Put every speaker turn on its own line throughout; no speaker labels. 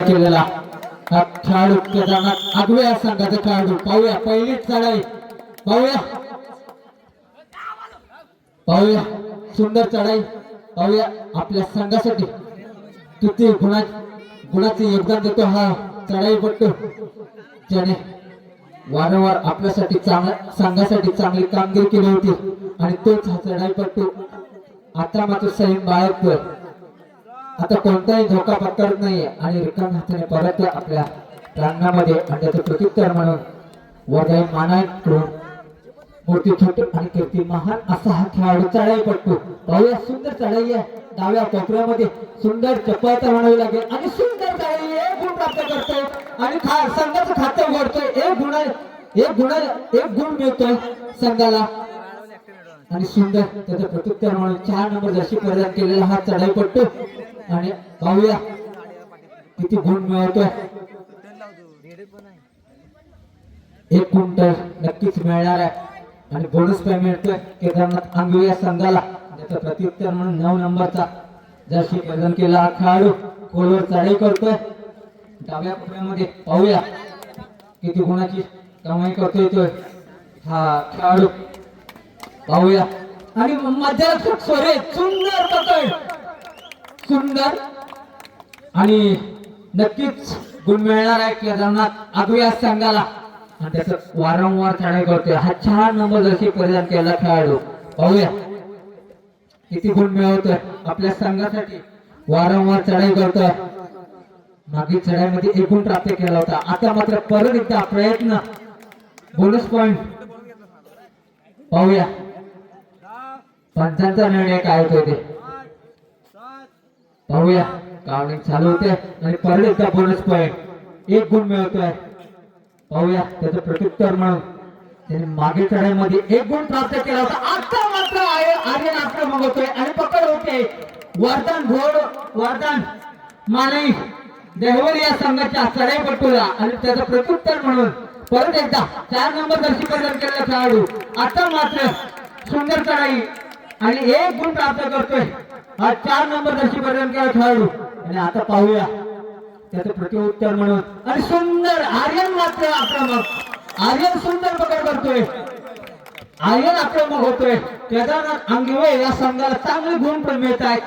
केलेला. हा खेळाडू प्रकरणात आगवे या संघाचा खेळाडू. पाहूया. पहिलीच चढाई. पाहूया. पाहूया. सुंदर चढाई. पाहूया. आपल्या संघासाठी किती गुणा गुणाचे योगदान देतो हा चढाई पडतो ज्याने वारंवार आपल्यासाठी चांगला संघासाठी चांगली कामगिरी केली होती. आणि तोच हा चढाई पडतो आता मात्र सैन बाळगतोय आता कोणताही धोका पत्करत नाही आणि रिकाम हाताने परत आपल्या प्रांगणामध्ये आणि त्याचं प्रत्युत्तर म्हणून वजाई मानाकडून मोठी छोटी आणि कीर्ती महान असा हा खेळाडू चढाई पडतो पाहूया सुंदर चढाई आहे. डाव्या कोपऱ्यामध्ये सुंदर चपळता म्हणावी लागेल. आणि सुंदर चढाई एक गुण प्राप्त करतोय. आणि खा संघाचं खातं उघडतोय एक गुण एक गुण एक गुण मिळतोय संघाला. आणि सुंदर त्याचं प्रत्युत्तर म्हणून चार नंबर जशी प्रदान केलेला हा चढाई पडतो आणि पाहूया किती गुण मिळवतोय. एक क्विंटल तर नक्कीच मिळणार आहे. आणि बोनस काय मिळतोय. केदारनाथ आंबिया संघाला. त्याचं प्रत्युत्तर म्हणून नऊ नंबरचा. जशी प्रदान केला हा खेळाडू. खोलवर चढाई करतोय. डाव्या कोपऱ्यामध्ये पाहूया. किती गुणाची कमाई करतोय तो हा खेळाडू. पाहूया. आणि मध्यरक्षक सोरे सुंदर पकड. सुंदर आणि नक्कीच गुण मिळणार आहे केदारनाथ आगव्या संघाला. आणि त्याचं वारंवार चढाई करतोय. हा चार नंबर जशी परिधान केला खेळाडू. पाहूया. किती गुण मिळवतोय. आपल्या संघासाठी वारंवार चढाई करतोय. मागील चढाईमध्ये एक गुण प्राप्त केला होता. आता मात्र परत एकदा प्रयत्न. बोनस पॉइंट पाहूया. पंचांचा निर्णय काय होतोय ते? पाहूया. काउंटिंग चालू होते आणि परत एकदा बोनस पॉईंट एक गुण मिळवतोय. पाहूया त्याचं प्रत्युत्तर म्हणून. त्याने मागे चढाईमध्ये एक गुण प्राप्त केला होता. आता मात्र आर्य- आर्यन आक्रमक होतोय आणि पकड होते. वरदान घोड वरदान मानई देहवली या संघाच्या चढाईपटूला आणि त्याचं प्रत्युत्तर म्हणून परत एकदा चार नंबर दर्शी प्रदान केलेला खेळाडू. आता मात्र सुंदर चढाई. आणि एक गुण प्राप्त करतोय. हा चार नंबर दर्शी प्रदान केला खेळाडू. आणि आता पाहूया. त्याचं प्रत्युत्तर म्हणून. आणि सुंदर आर्यन मात्र आक्रमक. आर्यन सुंदर पकड करतोय. आर्यन आक्रमक होतोय. केदारनाथ अंगिवे या संघाला चांगले गुण पण मिळत आहेत.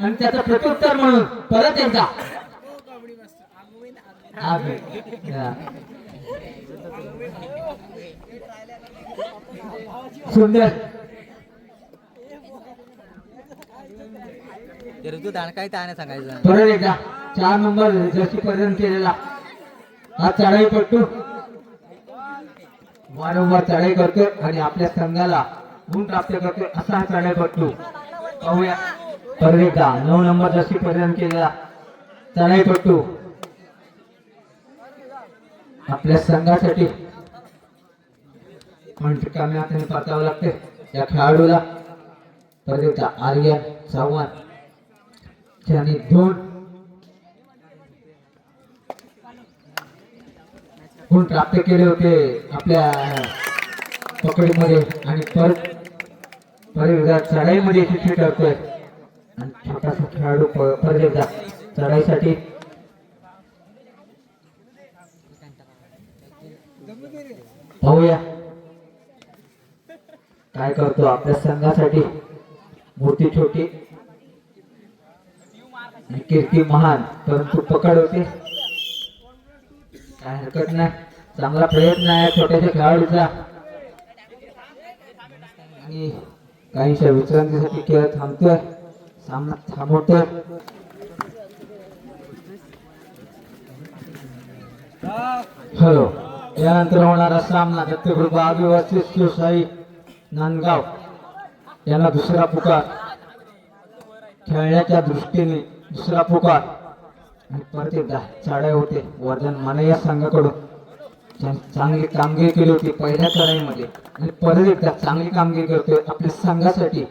आणि त्याचं प्रत्युत्तर म्हणून परत एकदा. सुंदर.
ते ऋतू दाण त्याने सांगायचं
परत एकदा चार नंबर जशी प्रदान केलेला. हा चढाई पट्टू वारंवार चढाई करतोय आणि आपल्या संघाला गुण प्राप्त करतोय असा हा चढाई पट्टू पाहूया. परत एकदा नऊ नंबर जशी प्रदान केलेला. चढाई पट्टू आपल्या संघासाठी म्हणजे कमी हाताने परतावं लागते. या खेळाडूला. परत एकदा आर्यन चव्हाण. ज्याने दोन गुण प्राप्त केले होते आपल्या पकडीमध्ये आणि परत परत चढाईमध्ये यशस्वी करतोय. आणि छोटासा खेळाडू प- चढाईसाठी पाहूया. काय करतो? आपल्या संघासाठी मोठी छोटी. आणि कीर्ती महान परंतु पकड होते. काय हरकत नाही. चांगला प्रयत्न आहे छोट्याशा खेळाडूचा. आणि काहीशा विश्रांतीसाठी खेळ थांबतोय. सामना थांबवतोय. हॅलो. यानंतर होणारा सामना दत्तकृप आदिवासी शिवशाही नांदगाव. यांना दुसरा पुकार. खेळण्याच्या दृष्टीने दुसरा पुकार. आणि परत एकदा चढाई होते. वर्धन माने या संघाकडून. चांगली कामगिरी केली होती पहिल्या चढाईमध्ये. आणि परत एकदा चांगली कामगिरी करतोय आपल्या संघासाठी.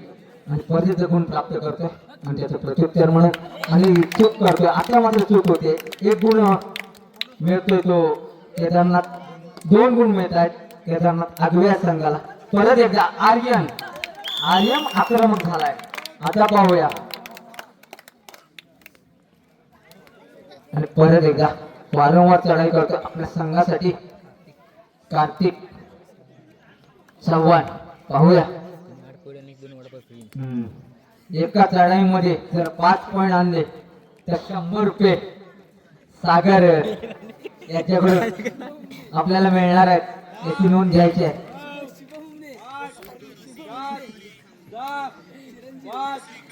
आणि परत एकदा गुण प्राप्त करतोय. आणि त्याचं प्रत्युत्तर म्हणून आणि चूक करतोय. आता मात्र चूक होते. एक गुण मिळतोय तो. केदारनाथ दोन गुण मिळत आहेत. केदारनाथ आगव्या संघाला. परत एकदा आर्यन. आर्यन आक्रमक झालाय. आता पाहूया. आणि परत एकदा वारंवार चढाई करतो. आपल्या संघासाठी कार्तिक चव्हाण पाहूया. हम्म. एका चढाईमध्ये जर पाच पॉईंट आणले तर शंभर रुपये सागर याच्याकडून आपल्याला मिळणार आहेत. याची नोंद घ्यायची आहे.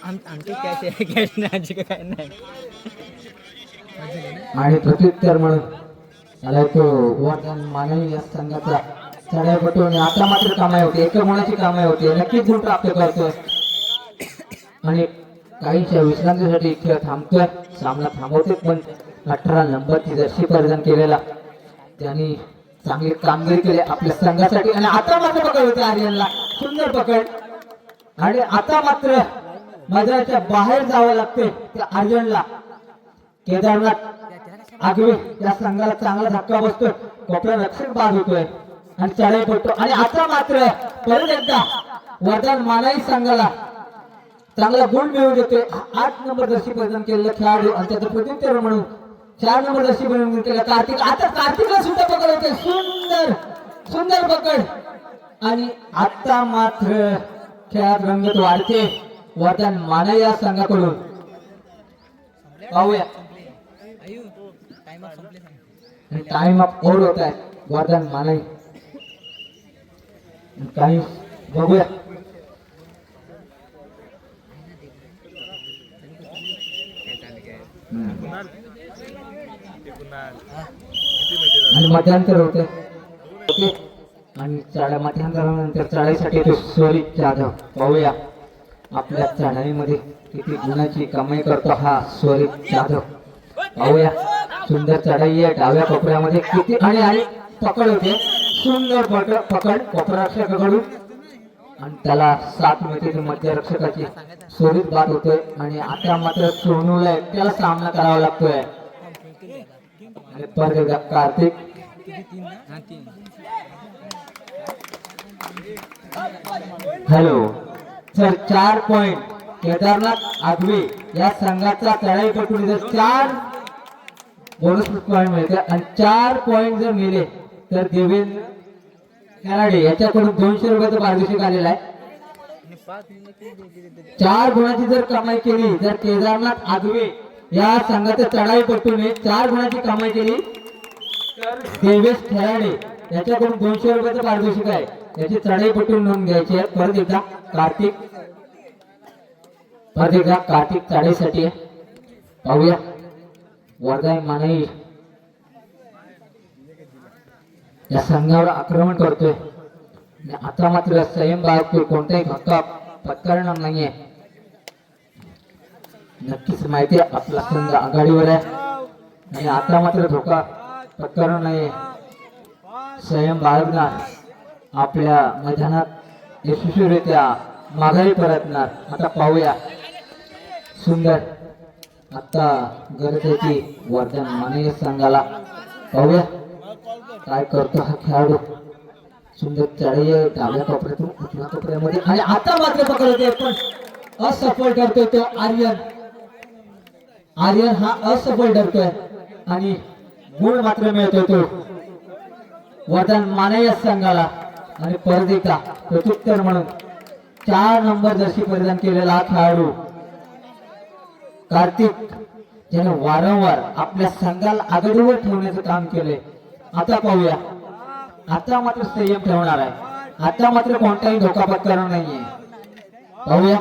आमची कॅश आहे कॅश नाही आमची काय नाही.
आणि प्रत्युत्तर म्हणून. त्याला तो वर्धन मानवी या संघाचा चढाईपटू आणि आता मात्र कामाई होते. एका गुणाची कामाई होते? नक्कीच गुण प्राप्त करतोय आणि काहीच्या विश्रांतीसाठी खेळ थांबतोय. सामना थांबवते पण अठरा नंबरची जर्सी परिधान केलेला. त्यांनी चांगली कामगिरी केली आपल्या संघासाठी. आणि आता मात्र पकड होते आर्यनला. सुंदर पकड. आणि आता मात्र मैदानाच्या बाहेर जावं लागते त्या आर्यनला. केदारनाथ आगवे या संघाला चांगला धक्का बसतोय कोपरा रक्षक बाद होतोय. आणि चढाई पडतो. आणि आता मात्र परत एकदा वरदान मानाई संघाला चांगला गुण मिळवून देतोय. आठ नंबर दर्शी प्रदान केलेला खेळाडू आणि त्याचं प्रत्युत्तर म्हणून चार नंबर दर्शी प्रदान केलेला कार्तिक. आता कार्तिकला सुद्धा पकड होते सुंदर सुंदर पकड. आणि आता मात्र खेळात रंगत वाढते वरदान मानाई या संघाकडून. पाहूया.
टाइम
अप ओव्हर होत आहे. वरदान मानाई काही बघूया. आणि मध्यांतर होते. ओके आणि चढा मध्यांतरानंतर चढाईसाठी तो सोरी जाधव. पाहूया आपल्या चढाईमध्ये किती गुणाची कमाई करतो हा सोरी जाधव. पाहूया सुंदर चढाई आहे डाव्या कोपऱ्यामध्ये किती आणि आणि पकड होते सुंदर पकड पकड. कोपरक्षकाकडून आणि त्याला सात मिळते मध्य रक्षकाची सोडीत बाद होते आणि आता मात्र सोनूला एकट्याला सामना करावा लागतोय. आणि परत कार्तिक. हॅलो. सर चार पॉइंट केदारनाथ आगवे या संघाचा चढाईपटून जर चार बोनस पॉईंट मिळते आणि चार पॉईंट जर मिले तर देवेंद्र कराडे याच्याकडून दोनशे रुपयाचं पारितोषिक आलेलं आहे. चार गुणाची जर कमाई केली जर केदारनाथ आगवे या संघाच्या चढाईपटूने चार गुणाची कमाई केली तर देवेश खेळाडे याच्याकडून दोनशे रुपयाचं पारितोषिक आहे. याची चढाईपटून नोंद घ्यायची आहे. परत एकदा कार्तिक परत एकदा कार्तिक चढाईसाठी आहे. पाहूया. वर्धा मानई या संघावर आक्रमण करतोय. आणि आता मात्र संयम बाळगतोय. कोणताही धक्का पत्करणार नाहीये. नक्कीच माहिती आहे आपला संघ आघाडीवर आहे. आणि आता मात्र धोका पत्करणार नाहीये. संयम बाळगणार. आपल्या मैदानात यशस्वीरित्या माघारी परतणार. आता पाहूया. सुंदर. आता गरज वर्धन माने संघाला पाहूया. काय करतो हा खेळाडू? सुंदर चढाई डाव्या कपड्यातून उजव्या कोपऱ्यामध्ये. आणि आता मात्र पकडते पण असफल ठरतोय तो आर्यन. आर्यन हा असफल ठरतोय. आणि गुण मात्र मिळतोय तो. वर्धन मानय संघाला. आणि परत प्रत्युत्तर म्हणून. चार नंबर जर्सी परिधान केलेला हा खेळाडू. कार्तिक ज्याने वारंवार आपल्या संघाला आघाडीवर ठेवण्याचं काम केलंय. आता पाहूया. आता मात्र संयम ठेवणार आहे. आता मात्र कोणताही धोका पत्करणार नाहीये. पाहूया.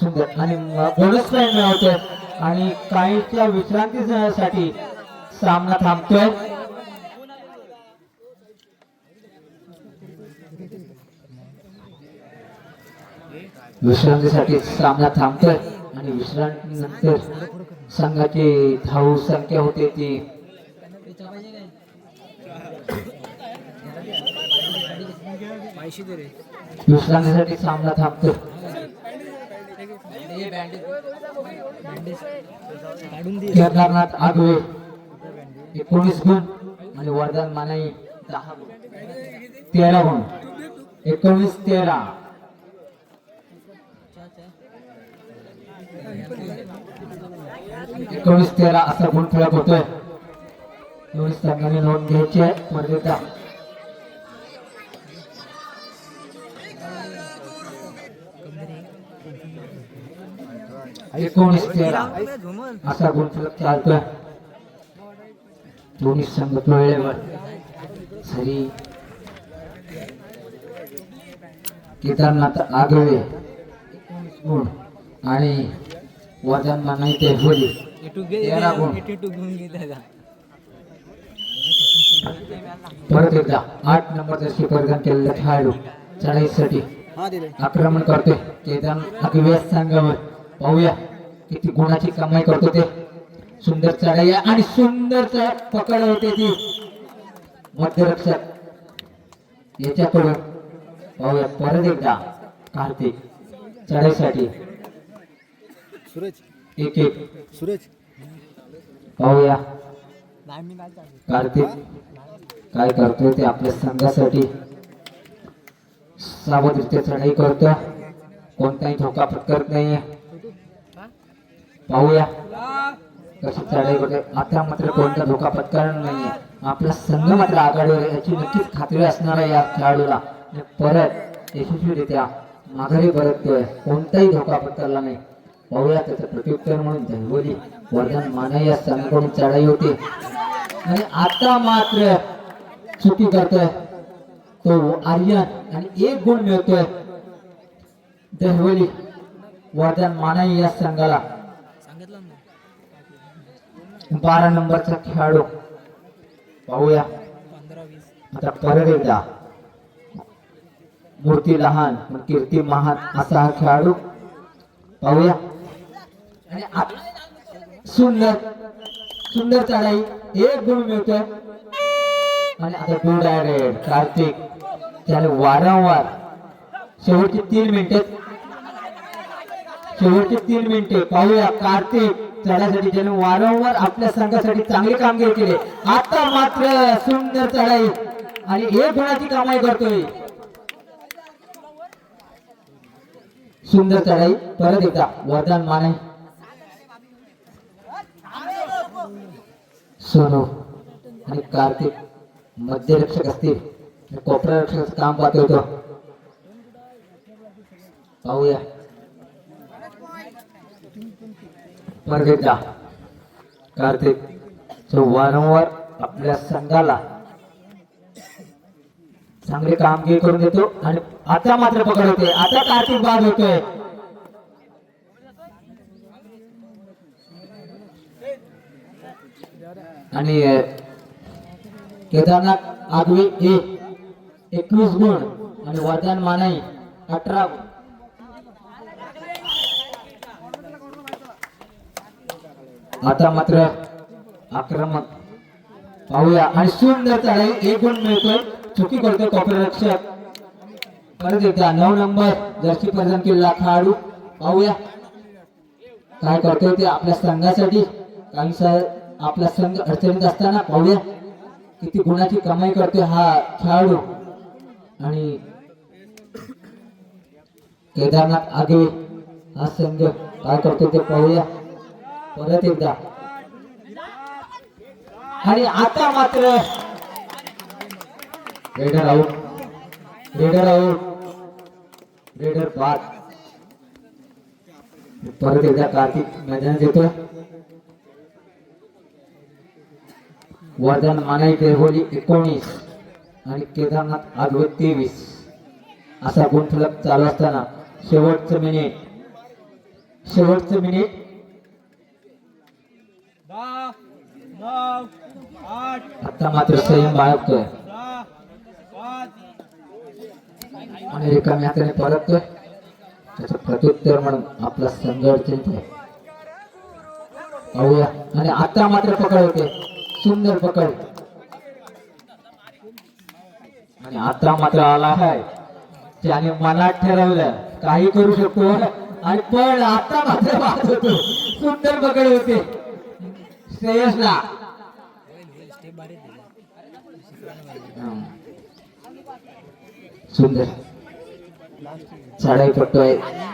सुंदर. आणि बोनस पॉईंट मिळवतोय. आणि काहीच्या विश्रांतीसाठी सामना थांबतोय. विश्रांतीसाठी सामना थांबतोय. आणि विश्रांतीनंतर संघाची धाव संख्या होते ती. विश्रांतीसाठी सामना थांबतो.
काढून
केदारनाथ आगवे एकोणीस गुण आणि वरदान मानाई दहा गुण. तेरा गुण. एकोणीस तेरा. एकोणीस तेरा असा गुण खेळत होतोय एवढीच संघाने नोंद घ्यायची आहे स्पर्धेचा एकोणीस तेरा असा गुण फलक चालतोय. दोन्ही संघ वेळेवर सरी. केदारनाथ आगळे गुण आणि वजन मानाई ते होली
इटू घे
तेरा गुण.
इटू इटू घेऊन घे त्याला.
परत एकदा आठ नंबर जशी परिधान केलेला खेळाडू चढाईसाठी आक्रमण करतोय. केदार अगव्या संघावर पाहूया किती गुणाची कमाई करतो ते. सुंदर चढाई आहे आणि सुंदर पकड होते ती. मध्यरक्षक. याच्याकडून पाहूया. परत एकदा कार्तिक. चढाईसाठी.
सूरज.
एक एक
सूरज.
पाहूया. कार्तिक काय करतोय ते आपल्या संघासाठी? सावधरित्या चढाई करतो कोणताही धोका पत्करत नाहीये. पाहूया. कशी चढाई करते आता मात्र कोणता धोका पत्करणार नाहीये. आपला संघ मात्र आघाडीवर याची नक्कीच खात्री असणार आहे या खेळाडूला. परत यशस्वीरित्या माघारी परततोय. कोणताही धोका पत्करला नाही. पाहूया त्याचं प्रत्युत्तर म्हणून दहिवली वर्धन माने या संघाकडून चढाई होती. आणि आता मात्र चुकी करतोय. तो आर्यन आणि एक गुण मिळतोय. दहवली वर्धन मानाई या संघाला. बारा नंबरचा खेळाडू. पाहूया.
वीस
आता परत एकदा. मूर्ती लहान कीर्ती महान असा हा खेळाडू. पाहूया. आणि सुंदर. सुंदर चढाई एक गुण मिळतोय आणि आता टू डायरेक्ट कार्तिक. त्याने वारंवार. शेवटची तीन मिनिटे. शेवटची तीन मिनिटे. पाहूया कार्तिक. चढाईसाठी ज्याने वारंवार आपल्या संघासाठी चांगली कामगिरी केली. आता मात्र सुंदर चढाई आणि एक गुणाची कमाई करतोय. सुंदर चढाई परत एकदा. वरदान माने. सोनू आणि कार्तिक मध्यरक्षक असतील. कोपरा रक्षक काम पाहतोय होतो पाहूया. परत कार्तिक जो वारंवार आपल्या संघाला चांगली कामगिरी करून देतो आणि आता मात्र पकड होते आता कार्तिक बाद होतोय. आणि केदारनाथ आगवे एक एकवीस गुण आणि वरदान मानाई अठरा आता मात्र आक्रमक पाहूया. आणि सुंदर चढाई एक गुण मिळतोय. चुकी करतो कॉपर परत एकदा नऊ नंबर. जर्सी प्रदान केलेला खेळाडू पाहूया. काय करतोय ते आपल्या संघासाठी. काही आपला संघ अडचणीत असताना पाहूया किती गुणाची कमाई करतोय हा खेळाडू. आणि केदारनाथ आगे हा संघ काय करतो ते पाहूया. परत एकदा. आणि आता मात्र raider out raider out raider पार परत एकदा कार्तिक मैदानात येतोय. वर्धन मानाई देवली एकोणीस आणि केदारनाथ आगवे तेवीस. असा गुणफलक चालू असताना शेवटचं मिनिट शेवटचं मिनिट आता मात्र संयम बाळगतोय. आणि रिकामी हाताने परततोय. त्याचं प्रत्युत्तर म्हणून आपला संघ अडचणीत आहे. आणि आता मात्र पकड होते. सुंदर पकड. आणि आता मात्र आला आहे. त्याने मनात ठरवलं काही करू शकतो. आणि पण आता मात्र बाद होतो. सुंदर पकड होते. श्रेयसला. सुंदर. चढाई पडतोय आहे.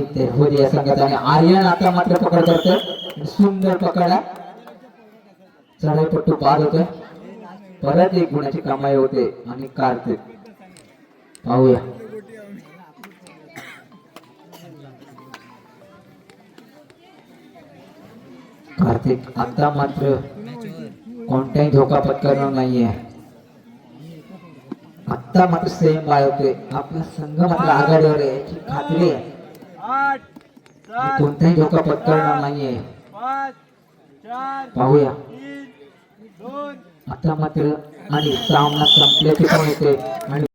ते तेरहोदी या संघात. आणि आर्यन आता मात्र पकड करतोय. सुंदर पकड. आहे चढाईपट्टू बाद होतोय परत एक गुणाची कमाई होते आणि कार्तिक पाहूया. कार्तिक आता मात्र कोणताही धोका पत्करणार नाहीये. आता मात्र सेम बाळगतोय आपला संघ मात्र आघाडीवर आहे याची खात्री आहे. कोणताही धोका पत्करणार नाहीये. पाहूया. आता मात्र आणि सामना संपल्याचे पण होते. आणि